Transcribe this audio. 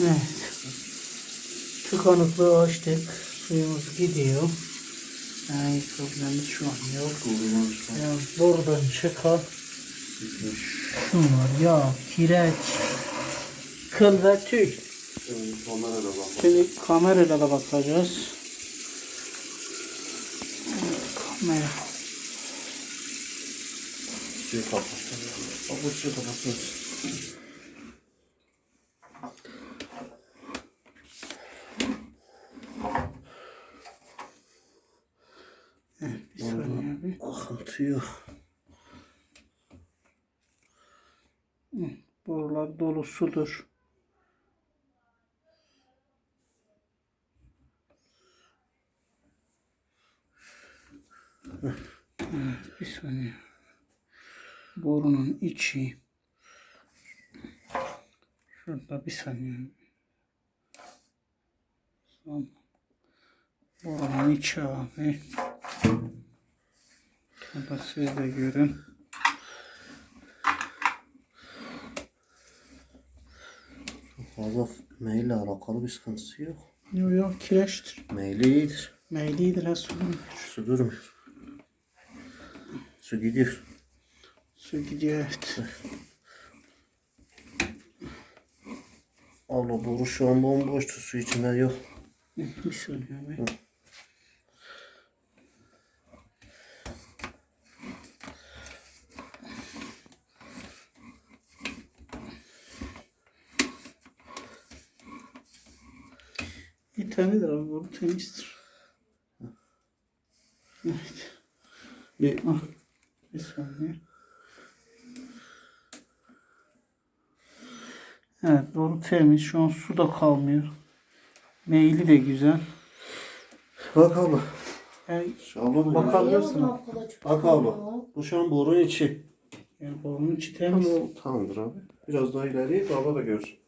Evet. Tıkanıklığı açtık. Suyumuz gidiyor. Yani problemimiz şu an yok. Yani buradan çıkan şunlar yağ, kireç, kıl ve tüy. Şimdi kamerayla da bakacağız. Kamera. Suyu kapat. Bak bu Bir saniye abi. Akıntı yok. Borular dolu sudur. Evet, bir saniye. Borunun içi. Şurada bir saniye. Borunun içi abi. Şurada siz de görün. Fazla maille alakalı bir sıkıntısı yok. Yok yok kireçtir. Maili iyidir. Meylidir ha sorun. Su durmuyor. Su gidiyor. Su gidiyor evet. Allah boru şu an bomboştu. Su içinde yok. Bir saniye Bir tanedir abi bu temizdir. Evet. Bir Ah, bir saniye. Evet boru temiz. Şu an su da kalmıyor. Meyli de güzel. bak abla. Yani, Şu abla bak. bakabilirsin. Bak abla. Bu şu an borun içi. Yani borunun içi temiz. Tamamdır abi. Biraz daha ileri abla da görsün.